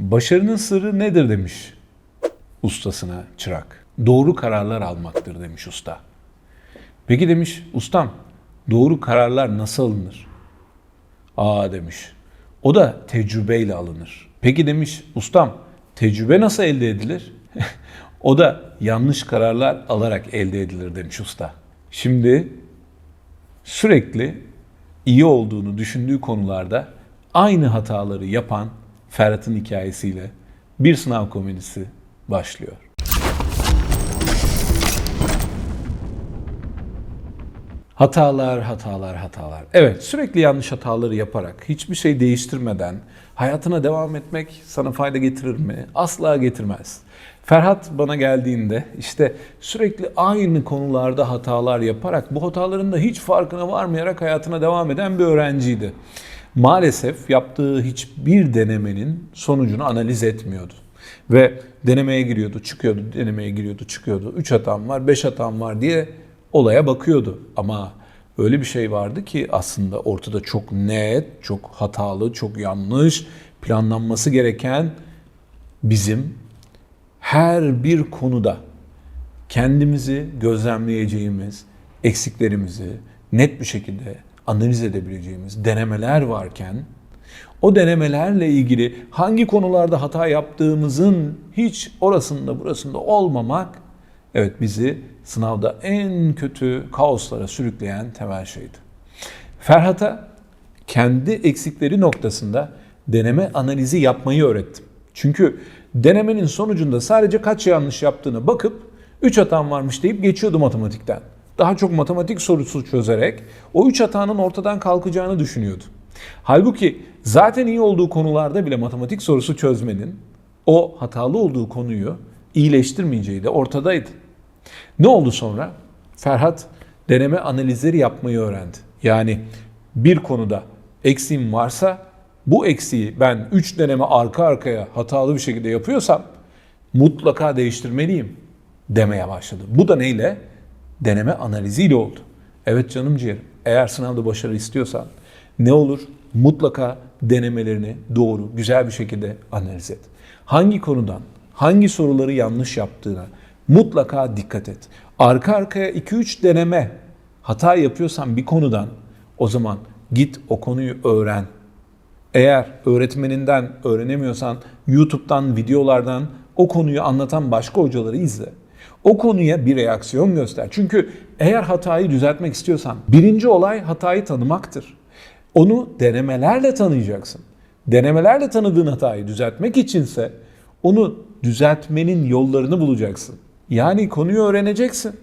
Başarının sırrı nedir demiş ustasına çırak. Doğru kararlar almaktır demiş usta. Peki demiş ustam doğru kararlar nasıl alınır? Aa demiş. O da tecrübeyle alınır. Peki demiş ustam tecrübe nasıl elde edilir? o da yanlış kararlar alarak elde edilir demiş usta. Şimdi sürekli iyi olduğunu düşündüğü konularda aynı hataları yapan Ferhat'ın hikayesiyle bir sınav komedisi başlıyor. Hatalar, hatalar, hatalar. Evet, sürekli yanlış hataları yaparak, hiçbir şey değiştirmeden hayatına devam etmek sana fayda getirir mi? Asla getirmez. Ferhat bana geldiğinde işte sürekli aynı konularda hatalar yaparak, bu hataların da hiç farkına varmayarak hayatına devam eden bir öğrenciydi. Maalesef yaptığı hiçbir denemenin sonucunu analiz etmiyordu. Ve denemeye giriyordu, çıkıyordu, denemeye giriyordu, çıkıyordu. 3 hatam var, 5 hatam var diye olaya bakıyordu. Ama öyle bir şey vardı ki aslında ortada çok net, çok hatalı, çok yanlış, planlanması gereken bizim her bir konuda kendimizi gözlemleyeceğimiz, eksiklerimizi net bir şekilde analiz edebileceğimiz denemeler varken o denemelerle ilgili hangi konularda hata yaptığımızın hiç orasında burasında olmamak evet bizi sınavda en kötü kaoslara sürükleyen temel şeydi. Ferhat'a kendi eksikleri noktasında deneme analizi yapmayı öğrettim. Çünkü denemenin sonucunda sadece kaç yanlış yaptığını bakıp 3 hatam varmış deyip geçiyordu matematikten. Daha çok matematik sorusu çözerek o 3 hatanın ortadan kalkacağını düşünüyordu. Halbuki zaten iyi olduğu konularda bile matematik sorusu çözmenin o hatalı olduğu konuyu iyileştirmeyeceği de ortadaydı. Ne oldu sonra? Ferhat deneme analizleri yapmayı öğrendi. Yani bir konuda eksiğim varsa bu eksiği ben 3 deneme arka arkaya hatalı bir şekilde yapıyorsam mutlaka değiştirmeliyim demeye başladı. Bu da neyle? Deneme analiziyle oldu. Evet canım ciğerim eğer sınavda başarı istiyorsan ne olur? Mutlaka denemelerini doğru, güzel bir şekilde analiz et. Hangi konudan, hangi soruları yanlış yaptığına mutlaka dikkat et. Arka arkaya 2-3 deneme hata yapıyorsan bir konudan o zaman git o konuyu öğren. Eğer öğretmeninden öğrenemiyorsan YouTube'dan, videolardan o konuyu anlatan başka hocaları izle. O konuya bir reaksiyon göster. Çünkü eğer hatayı düzeltmek istiyorsan birinci olay hatayı tanımaktır. Onu denemelerle tanıyacaksın. Denemelerle tanıdığın hatayı düzeltmek içinse onu düzeltmenin yollarını bulacaksın. Yani konuyu öğreneceksin.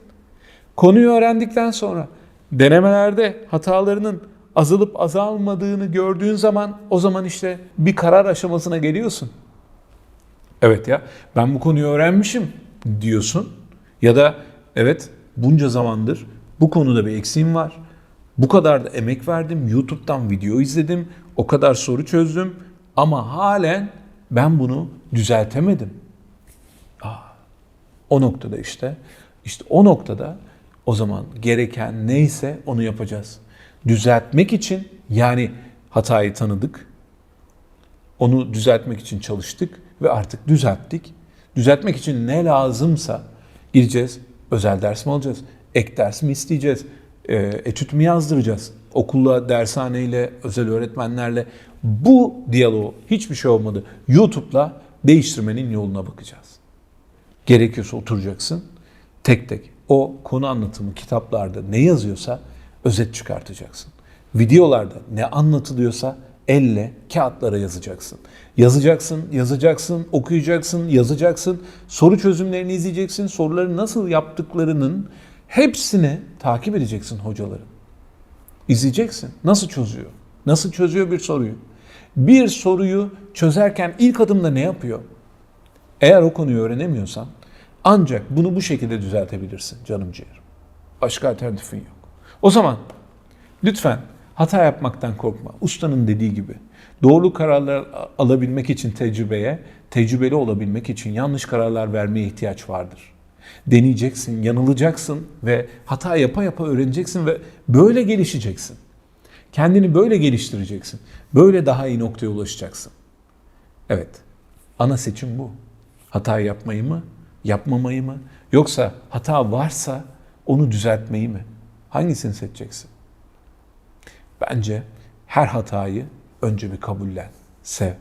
Konuyu öğrendikten sonra denemelerde hatalarının azalıp azalmadığını gördüğün zaman o zaman işte bir karar aşamasına geliyorsun. Evet ya ben bu konuyu öğrenmişim diyorsun. Ya da evet bunca zamandır bu konuda bir eksiğim var. Bu kadar da emek verdim. YouTube'dan video izledim. O kadar soru çözdüm. Ama halen ben bunu düzeltemedim. Aa, o noktada işte. işte o noktada o zaman gereken neyse onu yapacağız. Düzeltmek için yani hatayı tanıdık. Onu düzeltmek için çalıştık ve artık düzelttik. Düzeltmek için ne lazımsa gideceğiz, özel ders mi alacağız, ek ders mi isteyeceğiz, e, etüt mü yazdıracağız? Okulla, dershaneyle, özel öğretmenlerle bu diyaloğu hiçbir şey olmadı. YouTube'la değiştirmenin yoluna bakacağız. Gerekiyorsa oturacaksın, tek tek o konu anlatımı kitaplarda ne yazıyorsa özet çıkartacaksın. Videolarda ne anlatılıyorsa elle kağıtlara yazacaksın. Yazacaksın, yazacaksın, okuyacaksın, yazacaksın. Soru çözümlerini izleyeceksin. Soruları nasıl yaptıklarının hepsini takip edeceksin hocaların. İzleyeceksin. Nasıl çözüyor? Nasıl çözüyor bir soruyu? Bir soruyu çözerken ilk adımda ne yapıyor? Eğer o konuyu öğrenemiyorsan ancak bunu bu şekilde düzeltebilirsin canım ciğerim. Başka alternatifin yok. O zaman lütfen hata yapmaktan korkma. Ustanın dediği gibi doğru kararlar alabilmek için tecrübeye, tecrübeli olabilmek için yanlış kararlar vermeye ihtiyaç vardır. Deneyeceksin, yanılacaksın ve hata yapa yapa öğreneceksin ve böyle gelişeceksin. Kendini böyle geliştireceksin. Böyle daha iyi noktaya ulaşacaksın. Evet. Ana seçim bu. Hata yapmayı mı, yapmamayı mı? Yoksa hata varsa onu düzeltmeyi mi? Hangisini seçeceksin? Bence her hatayı önce bir kabullen, sev.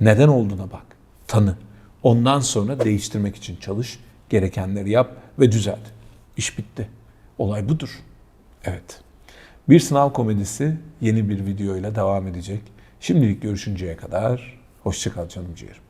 Neden olduğuna bak, tanı. Ondan sonra değiştirmek için çalış, gerekenleri yap ve düzelt. İş bitti. Olay budur. Evet. Bir sınav komedisi yeni bir videoyla devam edecek. Şimdilik görüşünceye kadar hoşçakal canım ciğerim.